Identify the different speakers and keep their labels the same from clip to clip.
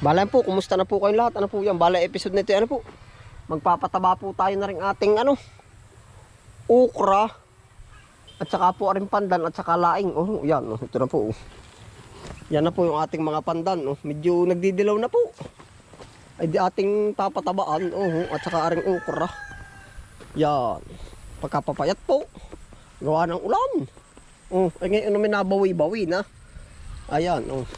Speaker 1: Bala po, kumusta na po kayong lahat? Ano po yan? Bala episode nito, ano po? Magpapataba po tayo na rin ating ano, ukra. At saka po rin pandan at saka laing. Oh, yan, oh, ito na po. oh. Yan na po yung ating mga pandan. Oh. Medyo nagdidilaw na po. Ay di ating papatabaan. Oh, at saka rin ukra. Yan. Pagkapapayat po. Gawa ng ulan. Oh, ay ngayon namin nabawi-bawi na. Ayan, oh.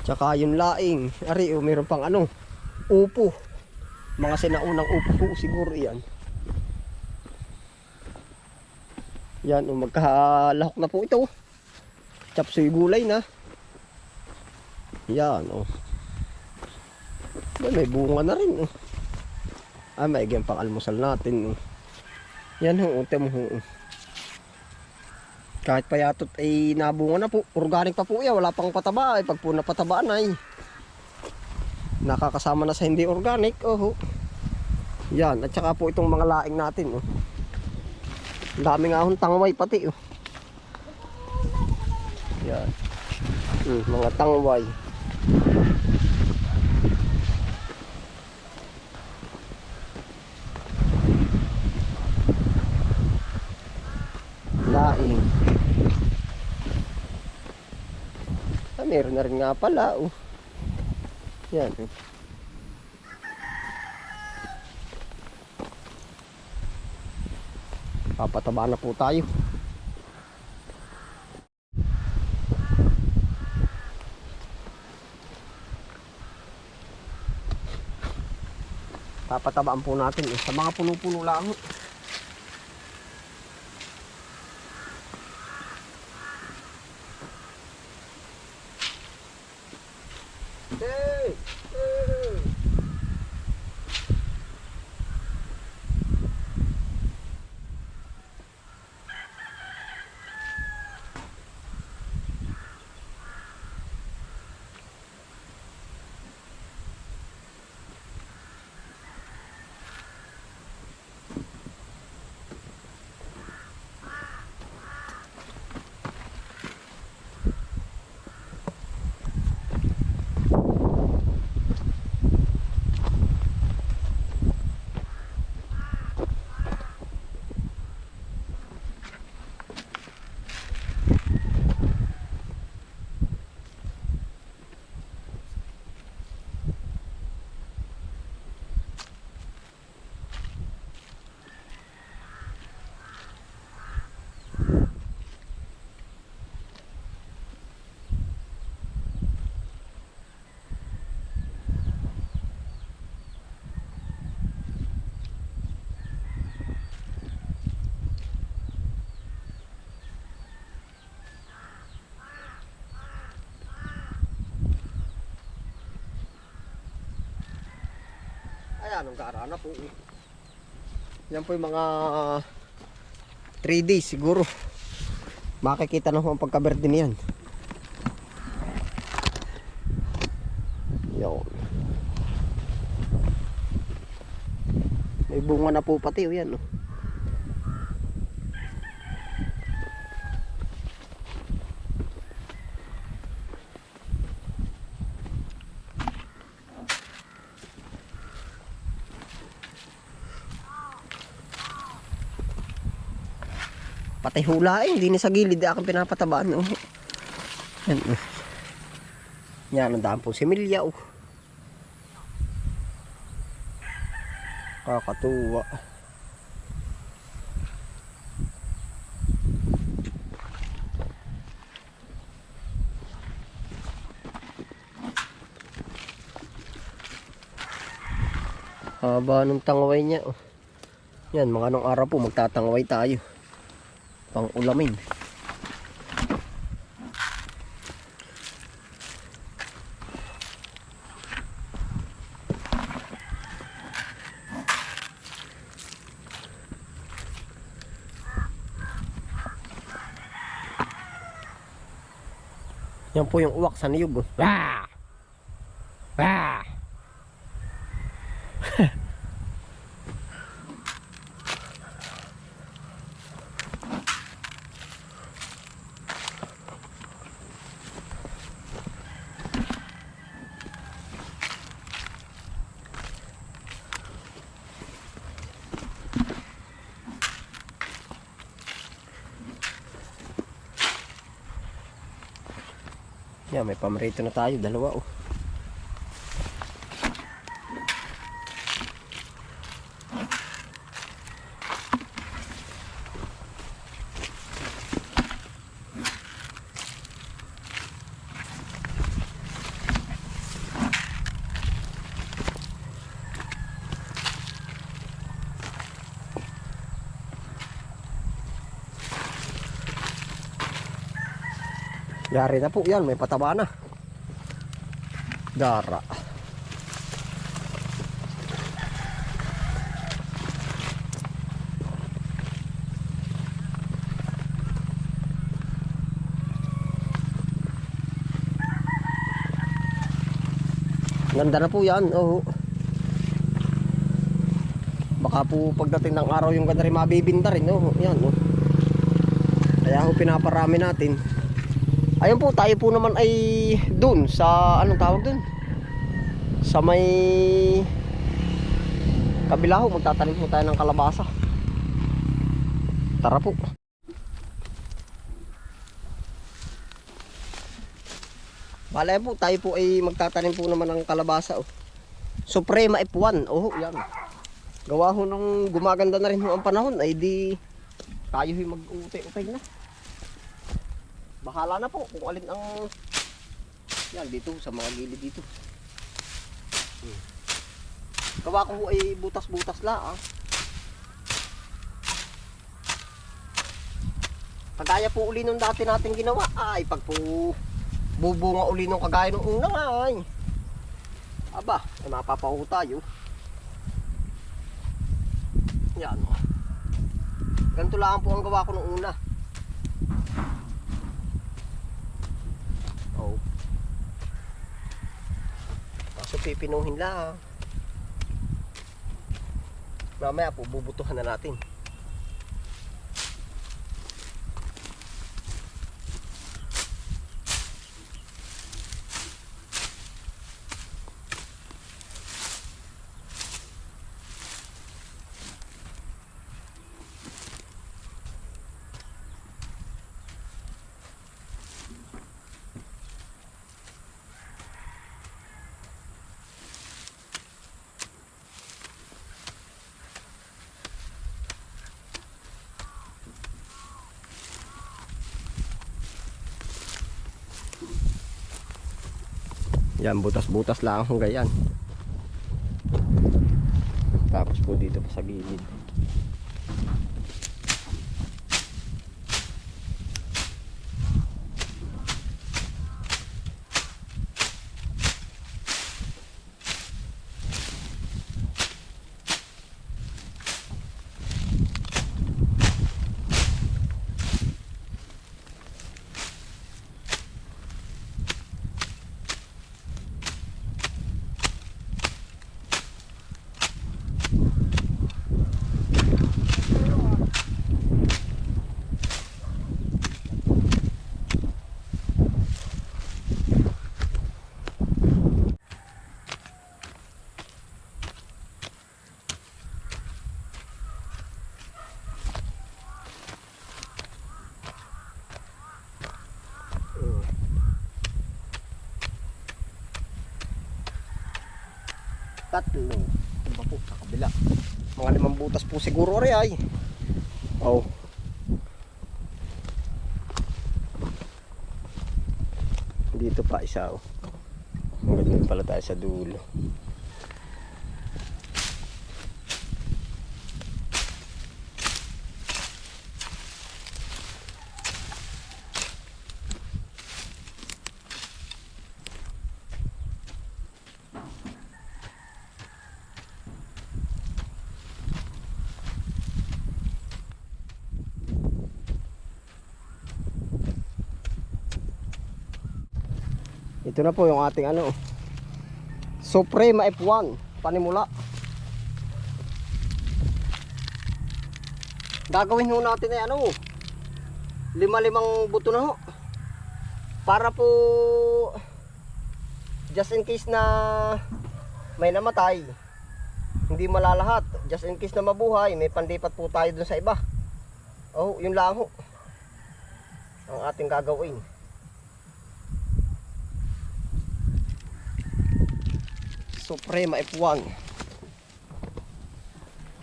Speaker 1: Tsaka yung laing. Ari, oh, mayroon pang ano, upo. Mga sinaunang upo po siguro yan. Yan, oh, magkahalahok na po ito. Chapsoy gulay na. Yan, oh. May bunga na rin, oh. Ah, may ganyan pang almusal natin, oh. Yan, oh, utem, oh. Kahit payatot ay nabunga na po. Organic pa po yan. Wala pang pataba. Ay pag po napatabaan ay nakakasama na sa hindi organic. Oh. Yan. At saka po itong mga laing natin. Oh. Dami nga hong tangway pati. Oh. Yan. Hmm, mga tangway. Laing. Ah, meron na rin nga pala. Oh. Yan. oh. Papataba na po tayo. Papatabaan po natin eh. Sa mga puno-puno lang. Ayan, ang gara na po. eh. Yan po yung mga 3 days siguro. Makikita na po ang pagkaberde niyan. Yun. May bunga na po pati. oh, Yan. Oh. Pati hula eh, hindi na sa gilid aking pinapatabaan. Oh. Yan. oh. Yan, ang daan po si Milya. Oh. Kakatuwa. Haba ng tangway niya. Oh. Yan, mga anong araw po magtatangway tayo pang ulamin. Yan po yung uwak sa niyog. oh. Yan, may pamarito na tayo, dalawa oh. Yari na po yan, may pataba na. Dara. Ganda na po yan, oh. Baka po pagdating ng araw yung ganda rin mabibinta rin, oh. Yan, oh. Kaya ho pinaparami natin. Ayun po, tayo po naman ay dun sa anong tawag dun? Sa may kabila ho, magtatanim po tayo ng kalabasa. Tara po. Bale po, tayo po ay magtatanim po naman ng kalabasa. Oh. Suprema F1. Oh, yan. Gawa ho nung gumaganda na rin ho ang panahon, ay di tayo ho mag-utay-utay na. Bahala na po kung alin ang yan dito sa mga gilid dito. Hmm. Gawa ko ay butas-butas la ah. Kagaya po uli nung dati natin ginawa ay pag po bubunga uli nung kagaya nung una ay. Aba, ay mapapahu tayo. Yan. oh. Ganito lang po ang gawa ko nung una. Oh. Kaso pipinuhin lang. Mamaya po bubutuhan na natin. Yan, butas-butas lang hanggang yan. Tapos po dito pa sa gilid. Tatlo. Ano ba po sa kabila? Mga limang butas po siguro rin ay. Oh. Dito pa isa oh. Hanggang pala tayo sa dulo. Ito na po yung ating ano. Suprema F1 panimula. Gagawin ho natin ay ano Lima-limang buto na ho. Para po Just in case na May namatay Hindi malalahat. Just in case na mabuhay May pandipat po tayo dun sa iba. Oh, yun lang ho Ang ating gagawin Suprema F1.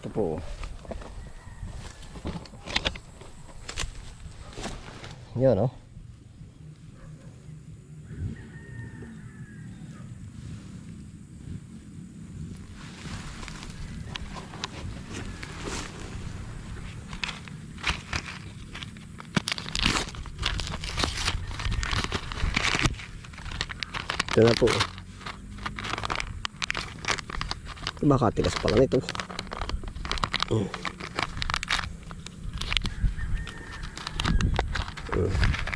Speaker 1: Ito po. Yan oh. Ito na po. Baka tigas pala nito. Mm. Mm.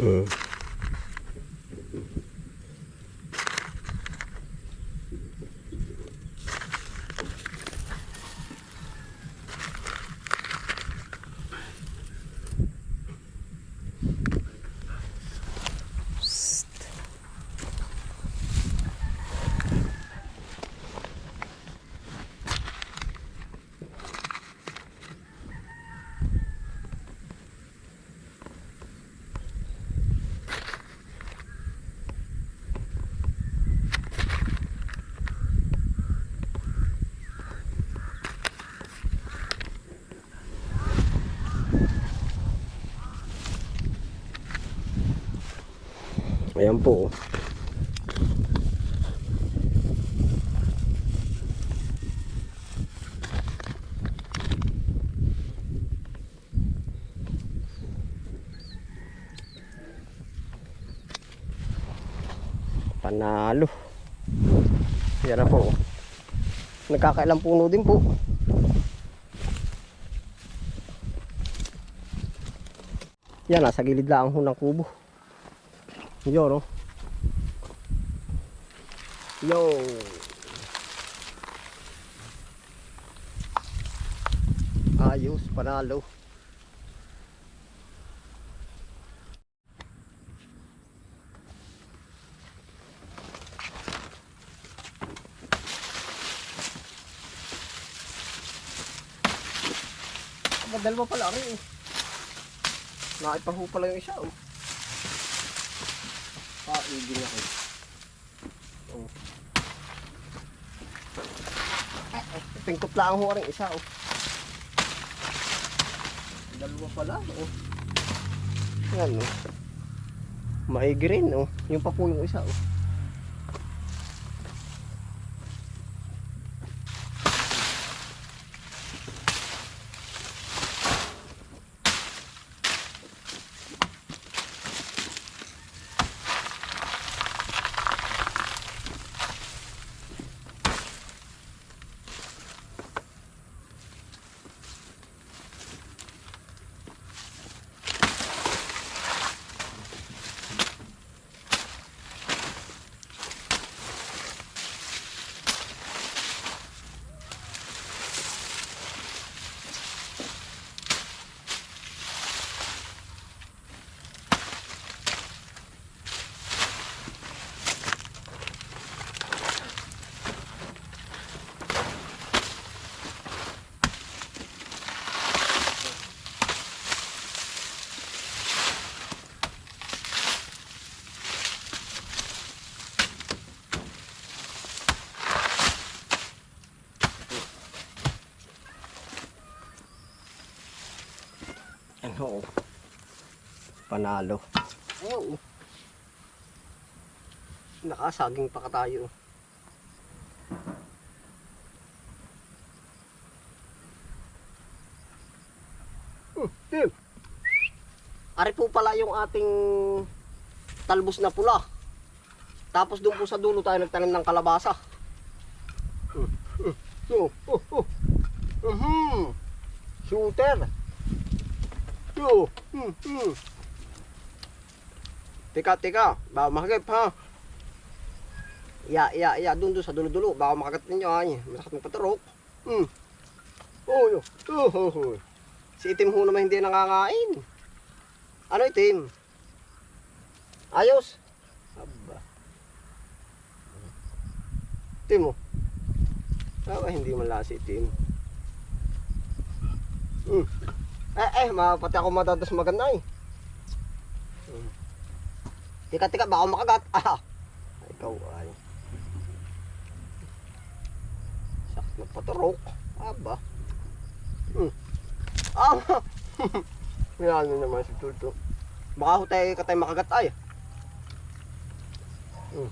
Speaker 1: Mm. Ayan po. oh. Panalo. Yan na po. oh. Nagkakailang puno din po. Yan, nasa gilid lang ho ng kubo. Yo, no? Yo! Ayos, panalo. Aba, dalawa pala rin eh. Naipahu pala yung isa oh. Paigil ako. Oh. Ay, Pingkot lang ho rin isa oh. Dalawa pala oh. Yan oh. Maigi rin oh. Yung pa isa oh. Ano? Panalo. Oo. Nakasaging pa ka tayo. Hmm, Tim. Ari po pala yung ating talbos na pula. Tapos doon po sa dulo tayo nagtanim ng kalabasa. Hmm, hmm. Yo, oh, oh. Mhm. Shooter. Yo, hmm, hmm. Teka, teka. Baka makagip, ha? Iya, iya, iya. Doon, doon sa dulo-dulo. Baka makagat ninyo, ha? Masakit ng paturok. Hmm. Oh, yo. Oh, oh, oh. Si itim ho naman hindi nangangain. Ano itim? Ayos. Aba. Itim mo. Ah, hindi man lasi itim. Hmm. Eh, eh, mapati ako madadas maganda eh. Hmm. Tika, tika, baka makagat. Ah, ikaw ay. Sakit ng paturok. Aba. Hmm. Ah, yan ano naman si Tuto. Baka ho tayo katay makagat ay. Hmm.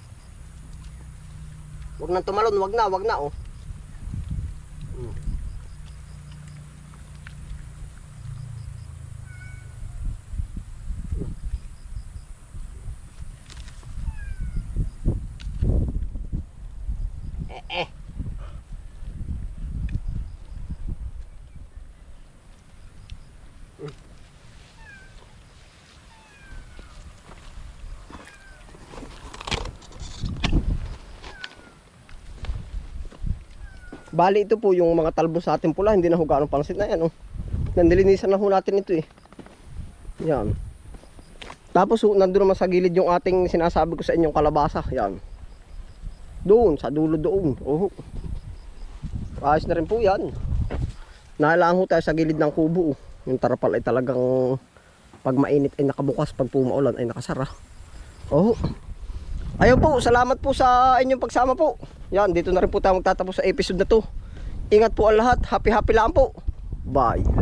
Speaker 1: Wag nang tumalon, wag na, wag na oh. Hmm. Eh, eh. Bali ito po yung mga talbos sa ating pula, hindi na ho gaano pansit na yan oh. Nandilinisan na ho natin ito eh. Yan. Tapos ho, nandun naman sa gilid yung ating sinasabi ko sa inyong kalabasa. Yan. Doon, sa dulo doon. Oh. Ayos na rin po yan. Nahalaan ho tayo sa gilid ng kubo. oh. Yung tarapal ay talagang pag mainit ay nakabukas, pag pumaulan ay nakasara. Oh. Ayun po, salamat po sa inyong pagsama po. Yan, dito na rin po tayo magtatapos sa episode na to. Ingat po ang lahat. Happy happy lang po. Bye.